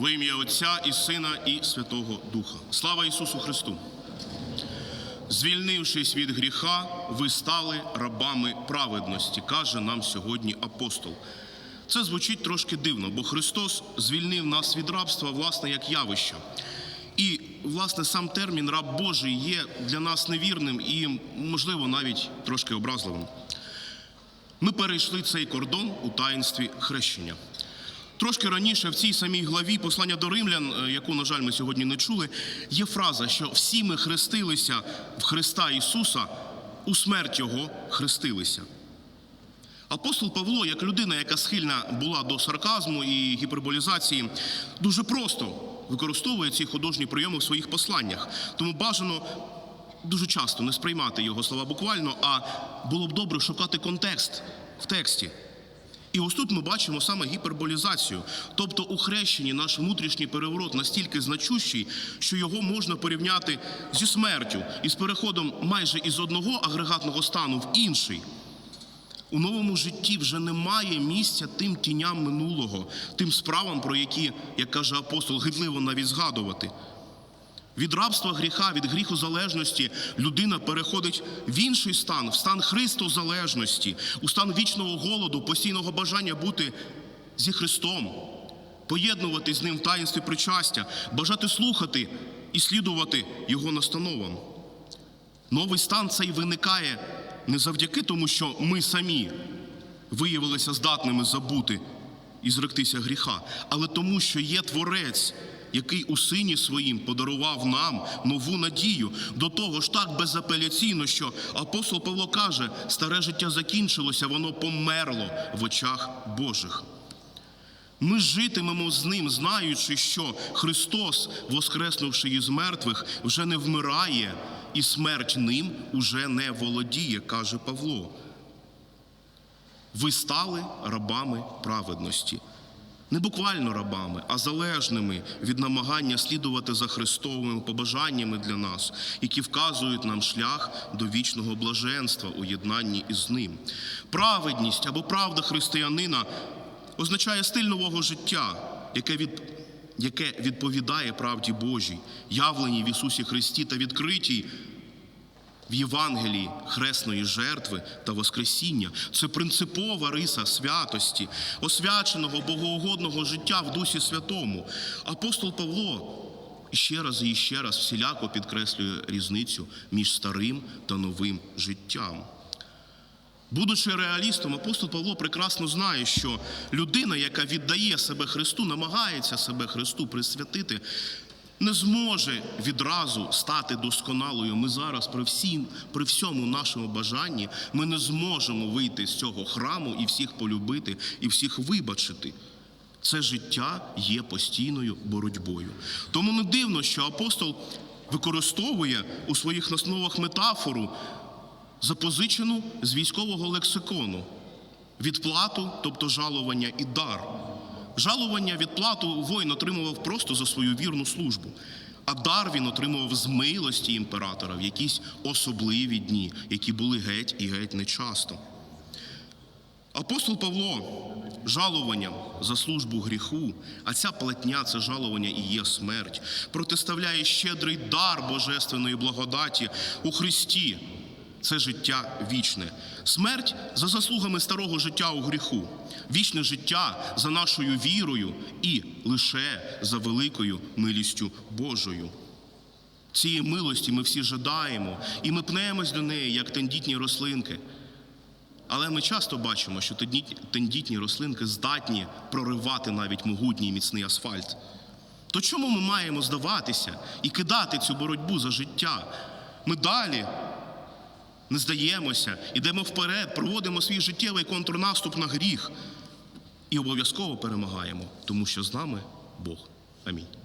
Во ім'я Отця і Сина, і Святого Духа. Слава Ісусу Христу! Звільнившись від гріха, ви стали рабами праведності, каже нам сьогодні апостол. Це звучить трошки дивно, бо Христос звільнив нас від рабства, власне, як явища. І, власне, сам термін раб Божий є для нас невірним і, можливо, навіть трошки образливим. Ми перейшли цей кордон у таїнстві хрещення. Трошки раніше в цій самій главі послання до римлян, е, яку, на жаль, ми сьогодні не чули, є фраза, що всі ми хрестилися в Христа Ісуса, у смерть Його хрестилися. Апостол Павло, як людина, яка схильна була до сарказму і гіперболізації, дуже просто використовує ці художні прийоми в своїх посланнях. Тому бажано дуже часто не сприймати його слова буквально, а було б добре шукати контекст в тексті. І ось тут ми бачимо саме гіперболізацію. Тобто у хрещенні наш внутрішній переворот настільки значущий, що його можна порівняти зі смертю і з переходом майже із одного агрегатного стану в інший. У новому житті вже немає місця тим тіням минулого, тим справам, про які, як каже апостол, гидливо навіть згадувати. Від рабства гріха, від гріху залежності людина переходить в інший стан, в стан Христозалежності, у стан вічного голоду, постійного бажання бути зі Христом, поєднувати з ним в таїнстві причастя, бажати слухати і слідувати Його настановам. Новий стан цей виникає не завдяки тому, що ми самі виявилися здатними забути і зректися гріха, але тому, що є Творець, який у сині своїм подарував нам нову надію. До того ж так безапеляційно, що апостол Павло каже, старе життя закінчилося, воно померло в очах Божих. Ми житимемо з ним, знаючи, що Христос, воскреснувши із мертвих, вже не вмирає, і смерть ним уже не володіє, каже Павло. Ви стали рабами праведності. Не буквально рабами, а залежними від намагання слідувати за Христовими побажаннями для нас, які вказують нам шлях до вічного блаженства у єднанні із ним. Праведність або правда християнина означає стиль нового життя, яке від яке відповідає правді Божій, явленій в Ісусі Христі та відкритій в Євангелії хресної жертви та Воскресіння. Це принципова риса святості, освяченого богоугодного життя в Дусі Святому. Апостол Павло ще раз і ще раз всіляко підкреслює різницю між старим та новим життям. Будучи реалістом, апостол Павло прекрасно знає, що людина, яка віддає себе Христу, намагається себе Христу присвятити, не зможе відразу стати досконалою. Ми зараз при всім, при всьому нашому бажанні, ми не зможемо вийти з цього храму і всіх полюбити, і всіх вибачити. Це життя є постійною боротьбою. Тому не дивно, що апостол використовує у своїх настановах метафору, запозичену з військового лексикону відплату, тобто жалування і дар. Жалування відплату воїн отримував просто за свою вірну службу, а дар він отримував з милості імператора в якісь особливі дні, які були геть і геть нечасто. Апостол Павло жалуванням за службу гріху, а ця платня це жалування і є смерть, протиставляє щедрий дар божественної благодаті у Христі. Це життя вічне, смерть за заслугами старого життя у гріху, вічне життя за нашою вірою і лише за великою милістю Божою. Цієї милості ми всі жадаємо, і ми пнемось до неї, як тендітні рослинки. Але ми часто бачимо, що тендітні рослинки здатні проривати навіть могутній міцний асфальт. То чому ми маємо здаватися і кидати цю боротьбу за життя? Ми далі не здаємося, йдемо вперед, проводимо свій життєвий контрнаступ на гріх і обов'язково перемагаємо, тому що з нами Бог. Амінь.